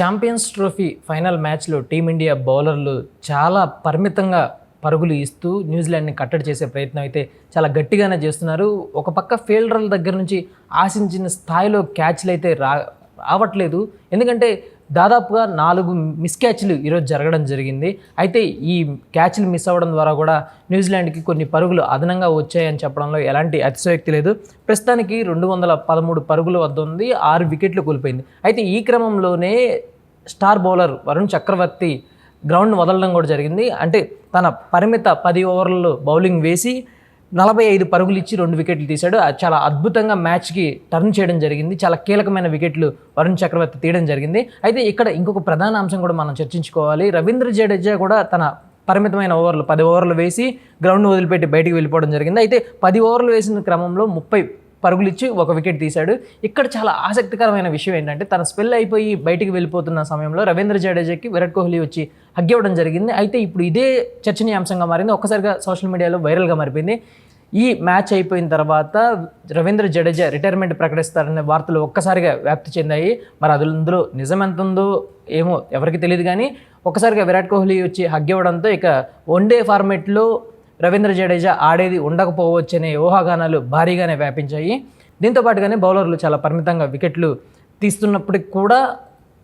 Champions trophy final మ్యాచ్లో team India బౌలర్లు చాలా పరిమితంగా పరుగులు ఇస్తూ న్యూజిలాండ్ని కట్టడి చేసే ప్రయత్నం అయితే చాలా గట్టిగానే చేస్తున్నారు. ఒక పక్క ఫీల్డర్ల దగ్గర నుంచి ఆశించిన స్థాయిలో క్యాచ్లు అయితే రా రావట్లేదు. ఎందుకంటే దాదాపుగా నాలుగు మిస్ క్యాచ్లు ఈరోజు జరగడం జరిగింది. అయితే ఈ క్యాచ్లు మిస్ అవ్వడం ద్వారా కూడా న్యూజిలాండ్కి కొన్ని పరుగులు అదనంగా వచ్చాయని చెప్పడంలో ఎలాంటి అతిశయోక్తి లేదు. ప్రస్తుతానికి రెండు వందల పదమూడు పరుగుల వద్ద ఉంది ఆరు వికెట్లు కోల్పోయింది. అయితే ఈ క్రమంలోనే star bowler Varun Chakravarthy ground వదలడం కూడా జరిగింది. అంటే తన పరిమిత పది ఓవర్లలో బౌలింగ్ వేసి నలభై ఐదు పరుగులు ఇచ్చి రెండు వికెట్లు తీశాడు. అది చాలా అద్భుతంగా మ్యాచ్కి టర్న్ చేయడం జరిగింది. చాలా కీలకమైన వికెట్లు వరుణ్ చక్రవర్తి తీయడం జరిగింది. అయితే ఇక్కడ ఇంకొక ప్రధాన అంశం కూడా మనం చర్చించుకోవాలి. రవీంద్ర జడేజా కూడా తన పరిమితమైన ఓవర్లు పది ఓవర్లు వేసి గ్రౌండ్ వదిలిపెట్టి బయటికి వెళ్ళిపోవడం జరిగింది. అయితే పది ఓవర్లు వేసిన క్రమంలో ముప్పై పరుగులు ఇచ్చి ఒక వికెట్ తీశాడు. ఇక్కడ చాలా ఆసక్తికరమైన విషయం ఏంటంటే తన స్పెల్ అయిపోయి బయటికి వెళ్ళిపోతున్న సమయంలో రవీంద్ర జడేజాకి విరాట్ కోహ్లీ వచ్చి హగ్గివ్వడం జరిగింది. అయితే ఇప్పుడు ఇదే చర్చనీయాంశంగా మారింది. ఒక్కసారిగా సోషల్ మీడియాలో వైరల్గా మారిపోయింది. ఈ మ్యాచ్ అయిపోయిన తర్వాత రవీంద్ర జడేజా రిటైర్మెంట్ ప్రకటిస్తారనే వార్తలు ఒక్కసారిగా వ్యాప్తి చెందాయి. మరి అందులో నిజం ఎంత ఉందో ఏమో ఎవరికి తెలియదు కానీ ఒక్కసారిగా విరాట్ కోహ్లీ వచ్చి హగ్ ఇవ్వడంతో ఇక వన్డే ఫార్మేట్లో రవీంద్ర జడేజా ఆడేది ఉండకపోవచ్చనే ఊహాగానాలు భారీగానే వ్యాపించాయి. దీంతో పాటుగానే బౌలర్లు చాలా పరిమితంగా వికెట్లు తీస్తున్నప్పటికి కూడా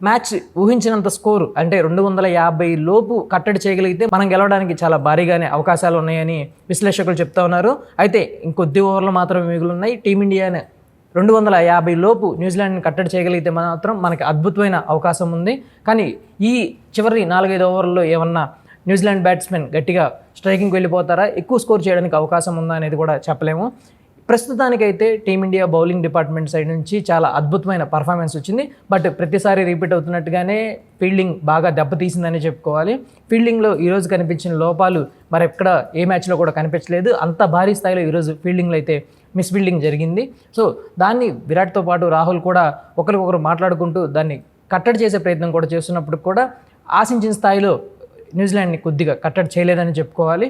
మ్యాచ్ ఊహించినంత స్కోరు అంటే రెండు వందల యాభై లోపు కట్టడి చేయగలిగితే మనం గెలవడానికి చాలా భారీగానే అవకాశాలు ఉన్నాయని విశ్లేషకులు చెప్తా ఉన్నారు. అయితే ఇంకొద్ది ఓవర్లు మాత్రమే మిగులున్నాయి. టీమిండియాని రెండు వందల యాభై లోపు న్యూజిలాండ్ని కట్టడి చేయగలిగితే మాత్రం మనకి అద్భుతమైన అవకాశం ఉంది. కానీ ఈ చివరి నాలుగైదు ఓవర్లలో ఏమన్నా న్యూజిలాండ్ బ్యాట్స్మెన్ గట్టిగా స్ట్రైకింగ్కి వెళ్ళిపోతారా? ఎక్కువ స్కోర్ చేయడానికి అవకాశం ఉందా అనేది కూడా చెప్పలేము. ప్రస్తుతానికైతే టీమిండియా బౌలింగ్ డిపార్ట్మెంట్ సైడ్ నుంచి చాలా అద్భుతమైన పర్ఫార్మెన్స్ వచ్చింది. బట్ ప్రతిసారి రిపీట్ అవుతున్నట్టుగానే ఫీల్డింగ్ బాగా దెబ్బతీసిందని చెప్పుకోవాలి. ఫీల్డింగ్లో ఈరోజు కనిపించిన లోపాలు మరి ఎక్కడ ఏ మ్యాచ్లో కూడా కనిపించలేదు. అంత భారీ స్థాయిలో ఈరోజు ఫీల్డింగ్లో అయితే మిస్ ఫీల్డింగ్ జరిగింది. సో దాన్ని విరాట్తో పాటు రాహుల్ కూడా ఒకరికొకరు మాట్లాడుకుంటూ దాన్ని కట్టడి చేసే ప్రయత్నం కూడా చేస్తున్నప్పుడు కూడా ఆశించిన స్థాయిలో న్యూజిలాండ్ని కొద్దిగా కట్టడి చేయలేదని చెప్పుకోవాలి.